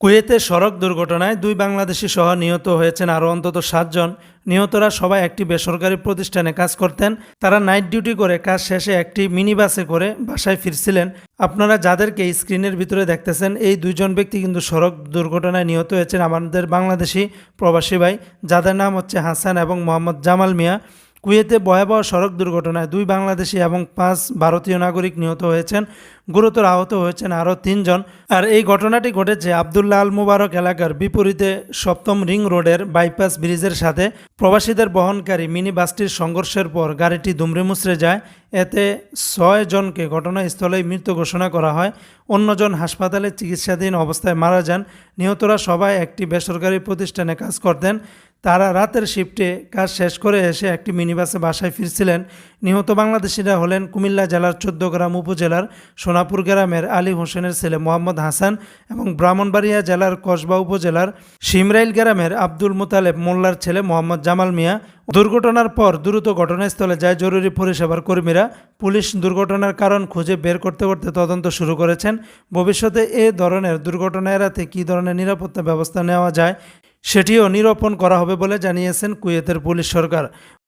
কুয়েতে সড়ক দুর্ঘটনায় দুই বাংলাদেশি সহ নিহত হয়েছেন আরও অন্তত সাতজন। নিহতরা সবাই একটি বেসরকারি প্রতিষ্ঠানে কাজ করতেন। তারা নাইট ডিউটি করে, কাজ শেষে একটি মিনি বাসে করে বাসায় ফিরছিলেন। আপনারা যাদেরকে স্ক্রিনের ভিতরে দেখতেছেন, এই দুইজন ব্যক্তি কিন্তু সড়ক দুর্ঘটনায় নিহত হয়েছেন আমাদের বাংলাদেশি প্রবাসী ভাই। যাদের নাম হচ্ছে হাসান এবং মোহাম্মদ জামাল মিয়া। কুয়েতে ভয়াবহ সড়ক দুর্ঘটনায় দুই বাংলাদেশি এবং পাঁচ ভারতীয় নাগরিক নিহত হয়েছেন। গুরুতর আহত হয়েছেন আরও তিনজন। আর এই ঘটনাটি ঘটেছে আবদুল্লাহ আল মুবারক এলাকার বিপরীতে সপ্তম রিং রোডের বাইপাস ব্রিজের সাথে। প্রবাসীদের বহনকারী মিনি বাসটির সংঘর্ষের পর গাড়িটি দুমড়ে মুচড়ে যায়। এতে ছয় জনকে ঘটনাস্থলেই মৃত ঘোষণা করা হয়। অন্যজন হাসপাতালে চিকিৎসাধীন অবস্থায় মারা যান। নিহতরা সবাই একটি বেসরকারি প্রতিষ্ঠানে কাজ করতেন। তারা রাতের শিফটে কাজ শেষ করে এসে একটি মিনিবাসে বাসায় ফিরছিলেন। নিহত বাংলাদেশিরা হলেন কুমিল্লা জেলার চোদ্দগ্রাম উপজেলার সোনাপুর গ্রামের আলী হোসেনের ছেলে মোহাম্মদ হাসান এবং ব্রাহ্মণবাড়িয়া জেলার কসবা উপজেলার সিমরাইল গ্রামের আব্দুল মোতালেব মোল্লার ছেলে মোহাম্মদ জামাল মিয়া। দুর্ঘটনার পর দ্রুত ঘটনাস্থলে যায় জরুরি পরিষেবার কর্মীরা। পুলিশ দুর্ঘটনার কারণ খুঁজে বের করতে করতে তদন্ত শুরু করেছেন। ভবিষ্যতে এ ধরনের দুর্ঘটনা এড়াতে কী ধরনের নিরাপত্তা ব্যবস্থা নেওয়া যায় সেটিও নিরূপণ করা হবে বলে জানিয়েছেন কুয়েতের পুলিশ সরকার।